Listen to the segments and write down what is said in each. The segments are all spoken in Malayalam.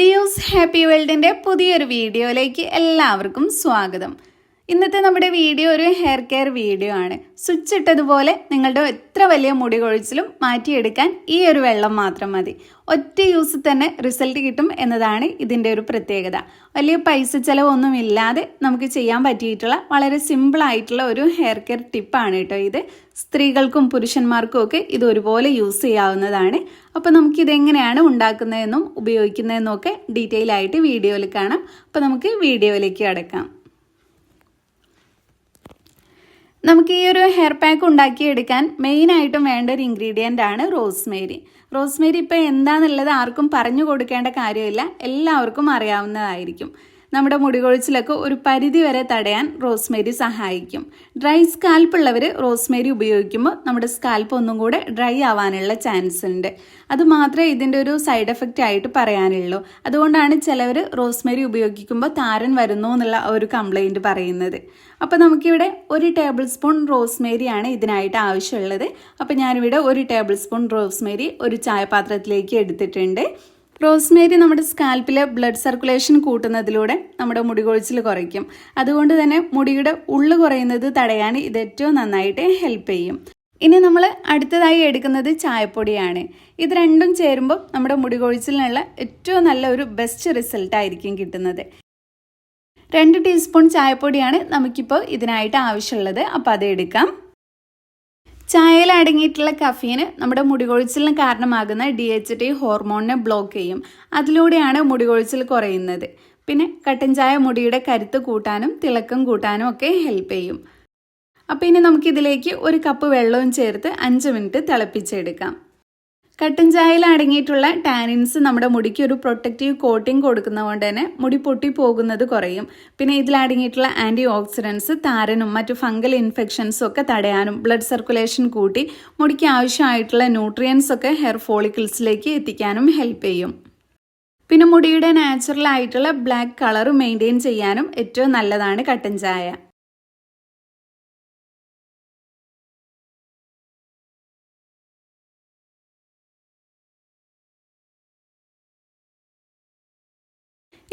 ദിയൂസ് ഹാപ്പി വേൾഡിന്റെ പുതിയൊരു വീഡിയോയിലേക്ക് എല്ലാവർക്കും സ്വാഗതം. ഇന്നത്തെ നമ്മുടെ വീഡിയോ ഒരു ഹെയർ കെയർ വീഡിയോ ആണ്. സ്വിച്ച് ഇട്ടതുപോലെ നിങ്ങളുടെ എത്ര വലിയ മുടി കൊഴിച്ചിലും മാറ്റിയെടുക്കാൻ ഈ ഒരു വെള്ളം മാത്രം മതി. ഒറ്റ യൂസ് തന്നെ റിസൾട്ട് കിട്ടും എന്നതാണ് ഇതിന്റെ ഒരു പ്രത്യേകത. വലിയ പൈസ ചിലവൊന്നും ഇല്ലാതെ നമുക്ക് ചെയ്യാൻ പറ്റിയിട്ടുള്ള വളരെ സിമ്പിൾ ആയിട്ടുള്ള ഒരു ഹെയർ കെയർ ടിപ്പാണ് കേട്ടോ ഇത്. സ്ത്രീകൾക്കും പുരുഷന്മാർക്കും ഒക്കെ ഇത് ഒരുപോലെ യൂസ് ചെയ്യാവുന്നതാണ്. അപ്പോൾ നമുക്കിതെങ്ങനെയാണ് ഉണ്ടാക്കുന്നതെന്നും ഉപയോഗിക്കുന്നതെന്നും ഒക്കെ ഡീറ്റെയിൽ ആയിട്ട് വീഡിയോയിൽ കാണാം. അപ്പോൾ നമുക്ക് വീഡിയോയിലേക്ക് അടക്കാം നമുക്ക് ഈ ഒരു ഹെയർ പാക്ക് ഉണ്ടാക്കിയെടുക്കാൻ മെയിനായിട്ടും വേണ്ട ഒരു ഇൻഗ്രീഡിയന്റ് ആണ് റോസ്മേരി റോസ്മേരി ഇപ്പോൾ എന്താണെന്നുള്ളത് ആർക്കും പറഞ്ഞു കൊടുക്കേണ്ട കാര്യമില്ല. എല്ലാവർക്കും അറിയാവുന്നതായിരിക്കും. നമ്മുടെ മുടികൊഴിച്ചിലൊക്കെ ഒരു പരിധി വരെ തടയാൻ റോസ്മേരി സഹായിക്കും. ഡ്രൈ സ്കാൽപ്പ് ഉള്ളവർ റോസ്മേരി ഉപയോഗിക്കുമ്പോൾ നമ്മുടെ സ്കാൽപ്പ് ഒന്നും കൂടെ ഡ്രൈ ആവാനുള്ള ചാൻസ് ഉണ്ട്. അത് മാത്രമേ ഇതിന്റെ ഒരു സൈഡ് എഫക്റ്റ് ആയിട്ട് പറയാനുള്ളൂ. അതുകൊണ്ടാണ് ചിലവർ റോസ്മേരി ഉപയോഗിക്കുമ്പോൾ താരൻ വരുന്നു എന്നുള്ള ഒരു കംപ്ലൈന്റ് പറയുന്നത്. അപ്പോൾ നമുക്കിവിടെ ഒരു ടേബിൾ സ്പൂൺ റോസ്മേരിയാണ് ഇതിനായിട്ട് ആവശ്യമുള്ളത്. അപ്പോൾ ഞാനിവിടെ ഒരു ടേബിൾ സ്പൂൺ റോസ്മേരി ഒരു ചായപാത്രത്തിലേക്ക് എടുത്തിട്ടുണ്ട്. റോസ്മേരി നമ്മുടെ സ്കാൽപ്പിലെ ബ്ലഡ് സർക്കുലേഷൻ കൂട്ടുന്നതിലൂടെ നമ്മുടെ മുടി കൊഴിച്ചിൽ കുറയ്ക്കും. അതുകൊണ്ട് തന്നെ മുടിയുടെ ഉള്ളു കുറയുന്നത് തടയാൻ ഇത് ഏറ്റവും നന്നായിട്ട് ഹെൽപ്പ് ചെയ്യും. ഇനി നമ്മൾ അടുത്തതായി എടുക്കുന്നത് ചായപ്പൊടിയാണ്. ഇത് രണ്ടും ചേരുമ്പോൾ നമ്മുടെ മുടി കൊഴിച്ചിലിനുള്ള ഏറ്റവും നല്ല ഒരു ബെസ്റ്റ് റിസൾട്ട് ആയിരിക്കും കിട്ടുന്നത്. രണ്ട് ടീസ്പൂൺ ചായപ്പൊടിയാണ് നമുക്കിപ്പോൾ ഇതിനായിട്ട് ആവശ്യമുള്ളത്. അപ്പോൾ അത് എടുക്കാം. ചായയിൽ അടങ്ങിയിട്ടുള്ള കഫീന് നമ്മുടെ മുടികൊഴിച്ചിലിന് കാരണമാകുന്ന ഡി എച്ച് ടി ഹോർമോണിനെ ബ്ലോക്ക് ചെയ്യും. അതിലൂടെയാണ് മുടികൊഴിച്ചിൽ കുറയുന്നത്. പിന്നെ കട്ടൻ ചായ മുടിയുടെ കരുത്ത് കൂട്ടാനും തിളക്കം കൂട്ടാനും ഒക്കെ ഹെൽപ്പ് ചെയ്യും. അപ്പോൾ ഇനി നമുക്കിതിലേക്ക് ഒരു കപ്പ് വെള്ളവും ചേർത്ത് അഞ്ച് മിനിറ്റ് തിളപ്പിച്ചെടുക്കാം. കട്ടൻ ചായയിൽ അടങ്ങിയിട്ടുള്ള ടാനിൻസ് നമ്മുടെ മുടിക്ക് ഒരു പ്രൊട്ടക്റ്റീവ് കോട്ടിംഗ് കൊടുക്കുന്നതുകൊണ്ട് തന്നെ മുടി പൊട്ടി പോകുന്നത് കുറയും. പിന്നെ ഇതിൽ അടങ്ങിയിട്ടുള്ള ആന്റി ഓക്സിഡൻസ് താരനും മറ്റു ഫംഗൽ ഇൻഫെക്ഷൻസും ഒക്കെ തടയാനും ബ്ലഡ് സർക്കുലേഷൻ കൂട്ടി മുടിക്ക് ആവശ്യമായിട്ടുള്ള ന്യൂട്രിയൻസ് ഒക്കെ ഹെയർ ഫോളിക്കിൾസിലേക്ക് എത്തിക്കാനും ഹെൽപ്പ് ചെയ്യും. പിന്നെ മുടിയുടെ നാച്ചുറൽ ആയിട്ടുള്ള ബ്ലാക്ക് കളർ മെയിന്റെയിൻ ചെയ്യാനും ഏറ്റവും നല്ലതാണ് കട്ടൻ ചായ.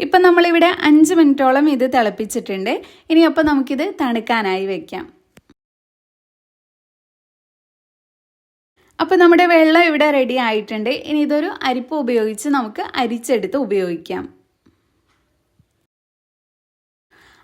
ഇപ്പം നമ്മളിവിടെ അഞ്ച് മിനിറ്റോളം ഇത് തിളപ്പിച്ചിട്ടുണ്ട്. ഇനി അപ്പോൾ നമുക്കിത് തണുക്കാനായി വെക്കാം. അപ്പോൾ നമ്മുടെ വെള്ളം ഇവിടെ റെഡി ആയിട്ടുണ്ട്. ഇനി ഇതൊരു അരിപ്പ് ഉപയോഗിച്ച് നമുക്ക് അരിച്ചെടുത്ത് ഉപയോഗിക്കാം.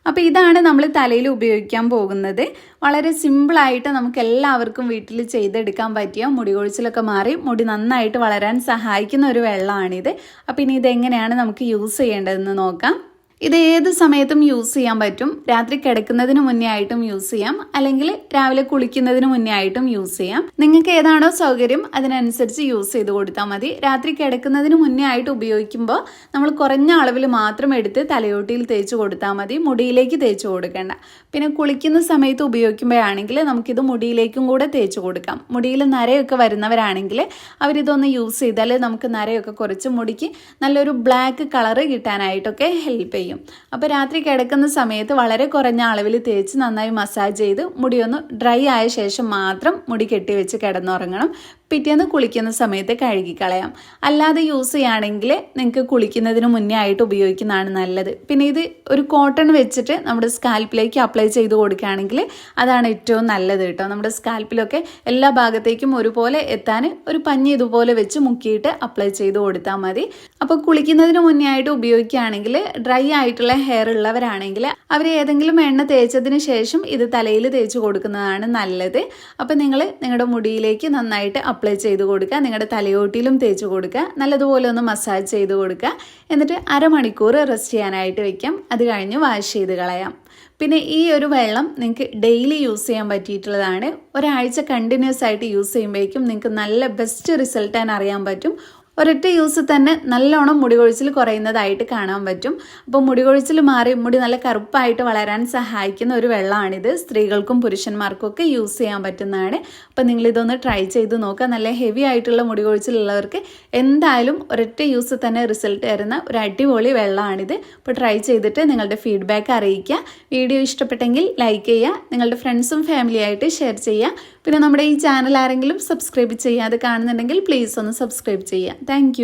അപ്പോൾ ഇതാണ് നമ്മൾ തലയിൽ ഉപയോഗിക്കാൻ പോകുന്നത്. വളരെ സിമ്പിളായിട്ട് നമുക്ക് എല്ലാവർക്കും വീട്ടിൽ ചെയ്തെടുക്കാൻ പറ്റിയ മുടി കൊഴിച്ചിലൊക്കെ മാറി മുടി നന്നായിട്ട് വളരാൻ സഹായിക്കുന്ന ഒരു വെള്ളമാണിത്. അപ്പോൾ ഇനി ഇതെങ്ങനെയാണ് നമുക്ക് യൂസ് ചെയ്യേണ്ടതെന്ന് നോക്കാം. ഇത് ഏത് സമയത്തും യൂസ് ചെയ്യാൻ പറ്റും. രാത്രി കിടക്കുന്നതിന് മുന്നേ ആയിട്ടും യൂസ് ചെയ്യാം. അല്ലെങ്കിൽ രാവിലെ കുളിക്കുന്നതിന് മുന്നേ ആയിട്ടും യൂസ് ചെയ്യാം. നിങ്ങൾക്ക് ഏതാണോ സൗകര്യം അതിനനുസരിച്ച് യൂസ് ചെയ്ത് കൊടുത്താൽ മതി. രാത്രി കിടക്കുന്നതിന് മുന്നേ ആയിട്ട് ഉപയോഗിക്കുമ്പോൾ നമ്മൾ കുറഞ്ഞ അളവിൽ മാത്രം എടുത്ത് തലയോട്ടിയിൽ തേച്ച് കൊടുത്താൽ മതി. മുടിയിലേക്ക് തേച്ച് കൊടുക്കേണ്ട. പിന്നെ കുളിക്കുന്ന സമയത്ത് ഉപയോഗിക്കുമ്പോഴാണെങ്കിൽ നമുക്കിത് മുടിയിലേക്കും കൂടെ തേച്ച് കൊടുക്കാം. മുടിയിൽ നരയൊക്കെ വരുന്നവരാണെങ്കിൽ അവരിതൊന്ന് യൂസ് ചെയ്താൽ നമുക്ക് നരയൊക്കെ കുറച്ച് മുടിക്ക് നല്ലൊരു ബ്ലാക്ക് കളറ് കിട്ടാനായിട്ടൊക്കെ ഹെൽപ്പ് ചെയ്യും. അപ്പോൾ രാത്രി കിടക്കുന്ന സമയത്ത് വളരെ കുറഞ്ഞ അളവിൽ തേച്ച് നന്നായി മസാജ് ചെയ്ത് മുടിയൊന്ന് ഡ്രൈ ആയ ശേഷം മാത്രം മുടി കെട്ടിവെച്ച് കിടന്നുറങ്ങണം. പിറ്റേന്ന് കുളിക്കുന്ന സമയത്ത് കഴുകിക്കളയാം. അല്ലാതെ യൂസ് ചെയ്യുകയാണെങ്കിൽ നിങ്ങൾക്ക് കുളിക്കുന്നതിന് മുന്നേ ആയിട്ട് ഉപയോഗിക്കുന്നതാണ് നല്ലത്. പിന്നെ ഇത് ഒരു കോട്ടൺ വെച്ചിട്ട് നമ്മുടെ സ്കാൽപ്പിലേക്ക് അപ്ലൈ ചെയ്ത് കൊടുക്കുകയാണെങ്കിൽ അതാണ് ഏറ്റവും നല്ലത് കേട്ടോ. നമ്മുടെ സ്കാൽപ്പിലൊക്കെ എല്ലാ ഭാഗത്തേക്കും ഒരുപോലെ എത്താൻ ഒരു പഞ്ഞി ഇതുപോലെ വെച്ച് മുക്കിയിട്ട് അപ്ലൈ ചെയ്ത് കൊടുത്താൽ മതി. അപ്പോൾ കുളിക്കുന്നതിന് മുന്നേ ആയിട്ട് ഉപയോഗിക്കുകയാണെങ്കിൽ ഡ്രൈ ആയിട്ടുള്ള ഹെയർ ഉള്ളവരാണെങ്കിൽ അവർ ഏതെങ്കിലും എണ്ണ തേച്ചതിന് ശേഷം ഇത് തലയിൽ തേച്ച് കൊടുക്കുന്നതാണ് നല്ലത്. അപ്പോൾ നിങ്ങൾ നിങ്ങളുടെ മുടിയിലേക്ക് നന്നായിട്ട് അപ്ലൈ ചെയ്ത് കൊടുക്കുക നിങ്ങളുടെ തലയോട്ടിയിലും തേച്ച് കൊടുക്കുക നല്ലതുപോലെ ഒന്ന് മസാജ് ചെയ്ത് കൊടുക്കുക. എന്നിട്ട് അരമണിക്കൂർ റെസ്റ്റ് ചെയ്യാനായിട്ട് വെക്കാം. അത് കഴിഞ്ഞ് വാഷ് ചെയ്ത് കളയാം. പിന്നെ ഈ ഒരു വെള്ളം നിങ്ങൾക്ക് ഡെയിലി യൂസ് ചെയ്യാൻ പറ്റിയിട്ടുള്ളതാണ്. ഒരാഴ്ച കണ്ടിന്യൂസ് ആയിട്ട് യൂസ് ചെയ്യുമ്പോഴേക്കും നിങ്ങൾക്ക് നല്ല ബെസ്റ്റ് റിസൾട്ട് അറിയാൻ പറ്റും. ഒരൊറ്റ യൂസ് തന്നെ നല്ലോണം മുടി കൊഴിച്ചിൽ കുറയുന്നതായിട്ട് കാണാൻ പറ്റും. അപ്പോൾ മുടി കൊഴിച്ചിൽ മാറി മുടി നല്ല കറുപ്പായിട്ട് വളരാൻ സഹായിക്കുന്ന ഒരു വെള്ളമാണിത് സ്ത്രീകൾക്കും പുരുഷന്മാർക്കും ഒക്കെ യൂസ് ചെയ്യാൻ പറ്റുന്നതാണ്. അപ്പോൾ നിങ്ങളിതൊന്ന് ട്രൈ ചെയ്ത് നോക്കുക. നല്ല ഹെവി ആയിട്ടുള്ള മുടി കൊഴിച്ചിലുള്ളവർക്ക് എന്തായാലും ഒരൊറ്റ യൂസ് തന്നെ റിസൾട്ട് തരുന്ന ഒരു അടിപൊളി വെള്ളമാണിത് അപ്പോൾ ട്രൈ ചെയ്തിട്ട് നിങ്ങളുടെ ഫീഡ്ബാക്ക് അറിയിക്കുക. വീഡിയോ ഇഷ്ടപ്പെട്ടെങ്കിൽ ലൈക്ക് ചെയ്യുക. നിങ്ങളുടെ ഫ്രണ്ട്സും ഫാമിലിയായിട്ട് ഷെയർ ചെയ്യുക. പിന്നെ നമ്മുടെ ഈ ചാനൽ ആരെങ്കിലും സബ്സ്ക്രൈബ് ചെയ്യാതെ കാണുന്നുണ്ടെങ്കിൽ പ്ലീസ് ഒന്ന് സബ്സ്ക്രൈബ് ചെയ്യുക. താങ്ക്